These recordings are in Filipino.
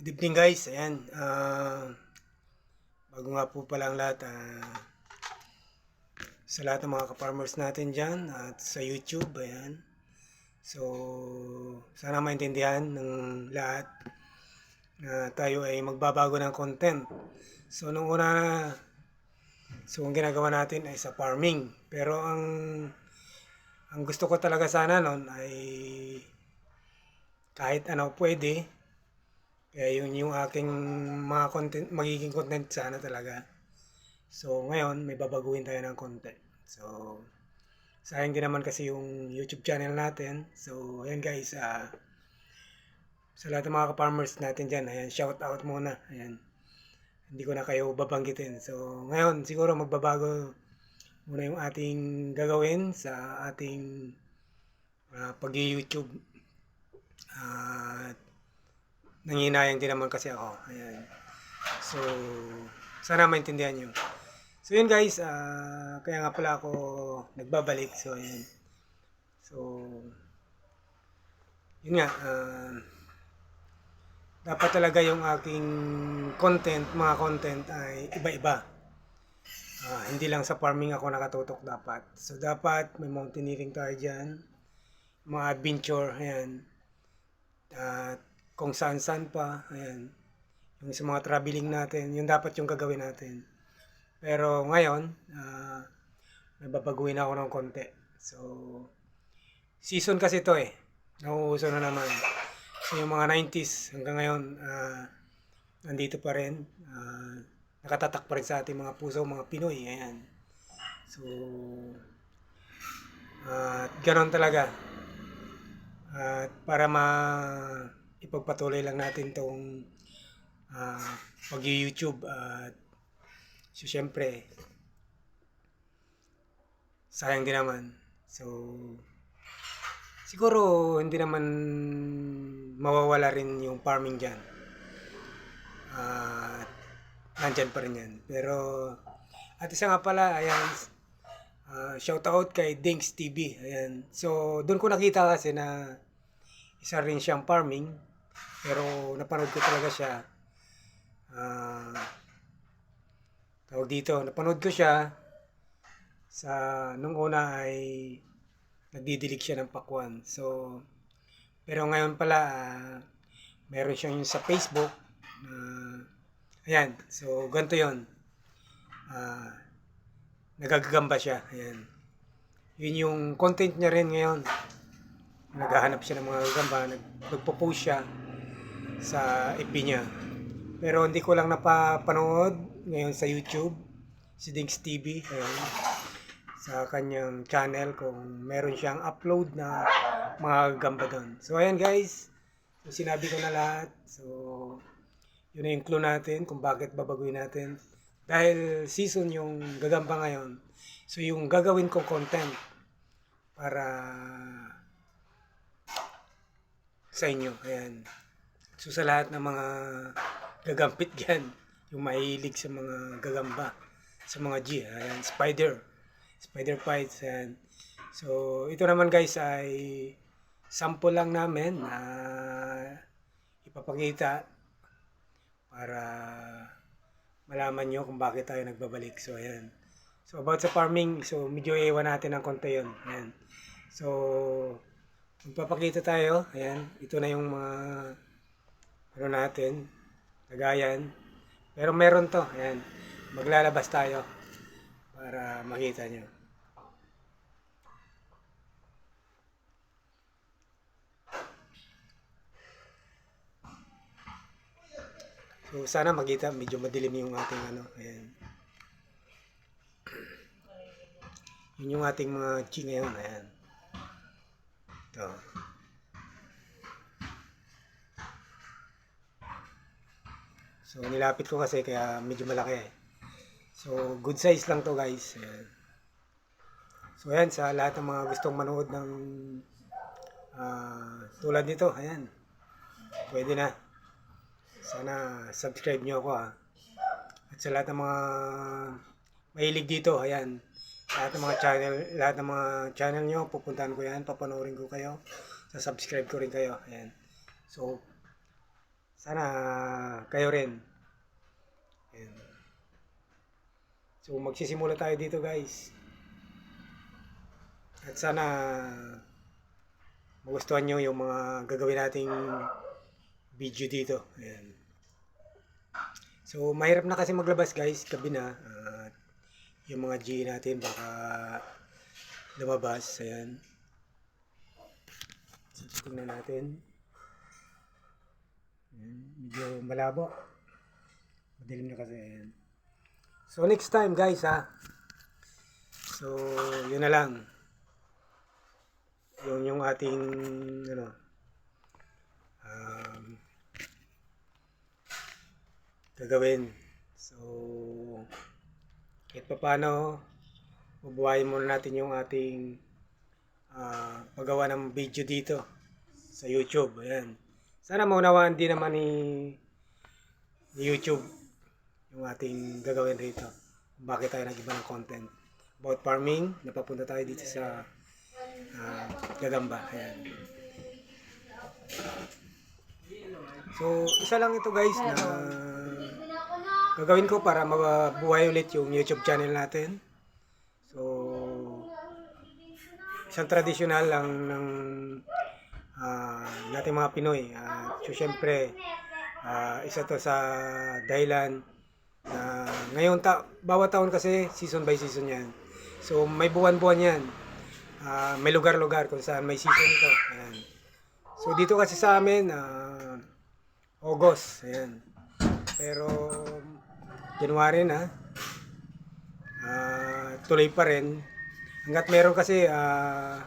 Good evening guys, ayan. ah, bago nga po pala ang lahat, ah, sa lahat ng mga ka-farmers natin dyan at sa YouTube, ayan. So, sana maintindihan ng lahat na tayo ay magbabago ng content. So, nung una, so ang ginagawa natin ay sa farming. Pero ang ang gusto ko talaga sana nun ay kahit ano pwede, kaya yun yung aking mga content, magiging content sana talaga. So ngayon, may babaguhin tayo ng content. So, sayang din naman kasi yung YouTube channel natin. So, ayan guys, ah sa lahat ng mga ka-farmers natin dyan, ayan, shout out muna. Ayan. Hindi ko na kayo babanggitin. So, ngayon, siguro magbabago muna yung ating gagawin sa ating uh, pag-YouTube. At nanginayang din naman kasi ako. Ayan. So, sana maintindihan nyo. So, yun guys. ah, kaya nga pala ako nagbabalik. So, ayan. So, yun nga. ah, dapat talaga yung aking content, mga content ay iba-iba. Ah, hindi lang sa farming ako nakatutok dapat. So, dapat may mountaineering tayo dyan. Mga adventure, ayan. At kung saan-saan pa, ayan. Yung sa mga traveling natin, yun dapat yung gagawin natin. Pero ngayon, ah, may babaguhin ako ng konti. So, season kasi to eh. Nauuso na naman. So, yung mga 90s hanggang ngayon, ah, nandito pa rin. Ah, nakatatak pa rin sa ating mga puso, mga Pinoy. Ayan. So, at ganon talaga. At para ma ipagpatuloy lang natin tong ah, pag-YouTube at so syempre sayang din naman. So siguro hindi naman mawawala rin yung farming diyan. At nandyan pa rin yan. Pero at isa nga pala, ayan, ah, shout out kay Dinks TV. Ayan. So, doon ko nakita kasi na isa rin siyang farming. Pero napanood ko talaga siya. Ah, tawag dito, napanood ko siya sa nung una ay nagdidilig siya ng pakwan. So, pero ngayon pala, ah, meron siyang sa Facebook na ayan, so ganito yon Ah, nagagagamba siya. Ayan. Yun yung content niya rin ngayon. Naghahanap siya ng mga gagamba, nag, nagpo-post siya sa FB niya. Pero hindi ko lang napapanood ngayon sa YouTube, si Dinks TV, ayan, sa kanyang channel kung meron siyang upload na mga gagamba doon. So ayan guys, so, sinabi ko na lahat. So yun na yung clue natin kung bakit babaguhin natin. Dahil season yung gagamba ngayon. So yung gagawin kong content para sa inyo. Ayan. So sa lahat ng mga gagampit dyan, yung mahilig sa mga gagamba, sa mga G, ayan, spider, spider fights, ayan. So ito naman guys ay sample lang namin na ipapakita para malaman nyo kung bakit tayo nagbabalik. So, ayan. So, about sa farming, so, medyo iwan natin ng konti yun. Ayan. So, magpapakita tayo. Ayan. Ito na yung mga ano natin. Lagayan. Pero meron to. Ayan. Maglalabas tayo para makita nyo. So sana makita medyo madilim yung ating ano. Ayan. Yun yung ating mga chi ngayon. Ayan. Ito. So nilapit ko kasi kaya medyo malaki. So good size lang to guys. Ayan. So ayan sa lahat ng mga gustong manood ng ah, tulad nito. Ayan. Pwede na. Sana subscribe nyo ako ha. At sa lahat ng mga mahilig dito, ayan. Lahat ng mga channel, lahat ng mga channel nyo, pupuntahan ko yan, papanoorin ko kayo. Sa subscribe ko rin kayo. Ayan. So, sana kayo rin. Ayan. So magsisimula tayo dito guys. At sana magustuhan nyo yung mga gagawin nating video dito. Ayan. So mahirap na kasi maglabas guys, gabi na. At yung mga G natin baka lumabas. Ayan. So, tingnan natin. Medyo malabo. Madilim na kasi. So next time guys ha. So yun na lang. Yun yung ating ano um, gagawin. So kahit pa paano bubuhayin muna natin yung ating ah, paggawa ng video dito sa YouTube. Ayan. Sana maunawaan din naman ni, ni YouTube yung ating gagawin rito. Bakit tayo nag-iba ng content about farming. Napapunta tayo dito sa ah, Gagamba. Ayan. So, isa lang ito guys na gagawin ko para mabuhay ulit yung YouTube channel natin. So, isang tradisyonal lang ng ah, nating mga Pinoy. Ah, so, syempre, ah, isa to sa dahilan na ngayon ta bawat taon kasi season by season yan. So, may buwan-buwan yan. Ah, may lugar-lugar kung saan may season ito. Ayan. So, dito kasi sa amin, ah, August. Ayan. Pero, January na. Ah, tuloy pa rin. Hanggat meron kasi ah,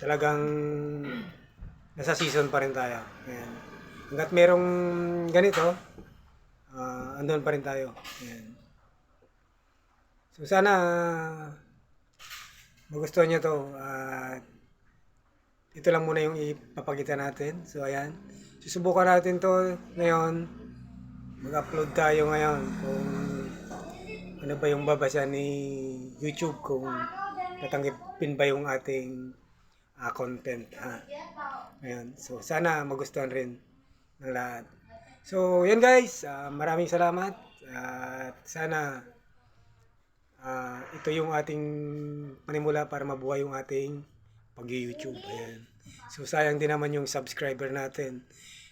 talagang nasa season pa rin tayo. Ayan. Hanggat merong ganito, ah, andun pa rin tayo. Ayan. So sana magustuhan nyo to. At ito lang muna yung ipapakita natin. So ayan. Susubukan natin to ngayon. Mag-upload tayo ngayon kung ano ba yung babasa ni YouTube kung tatanggapin ba yung ating ah, content. Ha? Ayan. So sana magustuhan rin ng lahat. So yan guys, ah, maraming salamat at sana ah, ito yung ating panimula para mabuhay yung ating pag-YouTube. Ayan. So sayang din naman yung subscriber natin.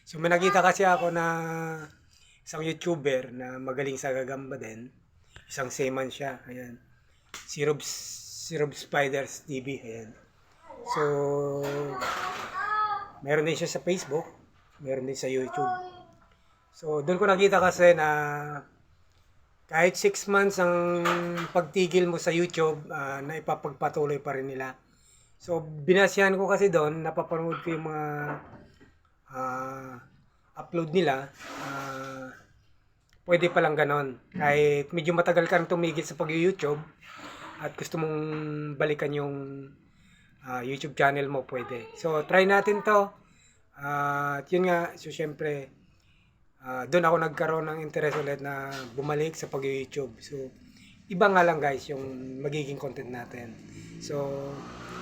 So may nakita kasi ako na isang YouTuber na magaling sa gagamba din. Isang seaman siya. Ayan. Si Rob, si Rob Spiders TV. Ayan. So, meron din siya sa Facebook. Meron din sa YouTube. So, doon ko nakita kasi na kahit 6 months ang pagtigil mo sa YouTube, ah, na ipapagpatuloy pa rin nila. So, binasyahan ko kasi doon, napapanood ko yung mga ah, upload nila. ah, pwede palang ganon. Kahit medyo matagal kang tumigil sa pag-YouTube at gusto mong balikan yung ah, YouTube channel mo, pwede. So, try natin to. Ah, at yun nga, so syempre, ah, doon ako nagkaroon ng interest ulit na bumalik sa pag-YouTube. So, iba nga lang guys yung magiging content natin. So,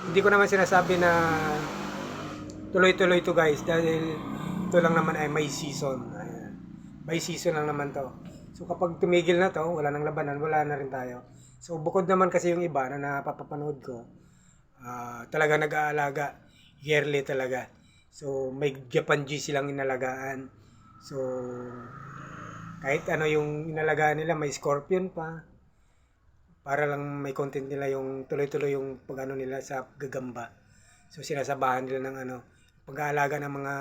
hindi ko naman sinasabi na tuloy-tuloy to guys dahil ito lang naman ay may season. Ayan. May season lang naman to. So, kapag tumigil na to, wala nang labanan, wala na rin tayo. So, bukod naman kasi yung iba na napapanood ko, ah, talaga nag-aalaga. Yearly talaga. So, may Japan G silang inalagaan. So, kahit ano yung inalagaan nila, may scorpion pa. Para lang may content nila yung tuloy-tuloy yung pag-ano nila sa gagamba. So, sinasabahan nila ng ano, pag-aalaga ng mga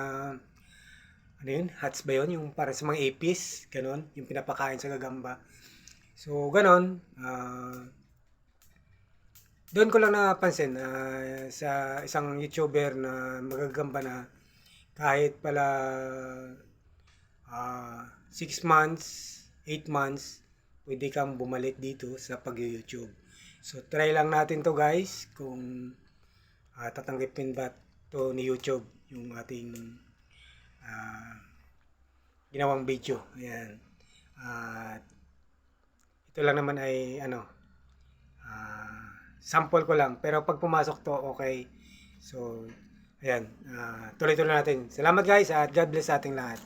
ano yun, hats ba yun? Yung para sa mga apis, ganun, yung pinapakain sa gagamba. So, ganun, ah, doon ko lang napansin ah, sa isang YouTuber na magagamba na kahit pala 6 months, 8 months, pwede kang bumalik dito sa pag-YouTube. So, try lang natin to guys kung ah, tatanggapin ba to ni YouTube yung ating ah, ginawang video. Ayan. At ito lang naman ay ano ah, sample ko lang. Pero pag pumasok to okay. So ayan. Ah, tuloy-tuloy natin. Salamat guys at God bless sa ating lahat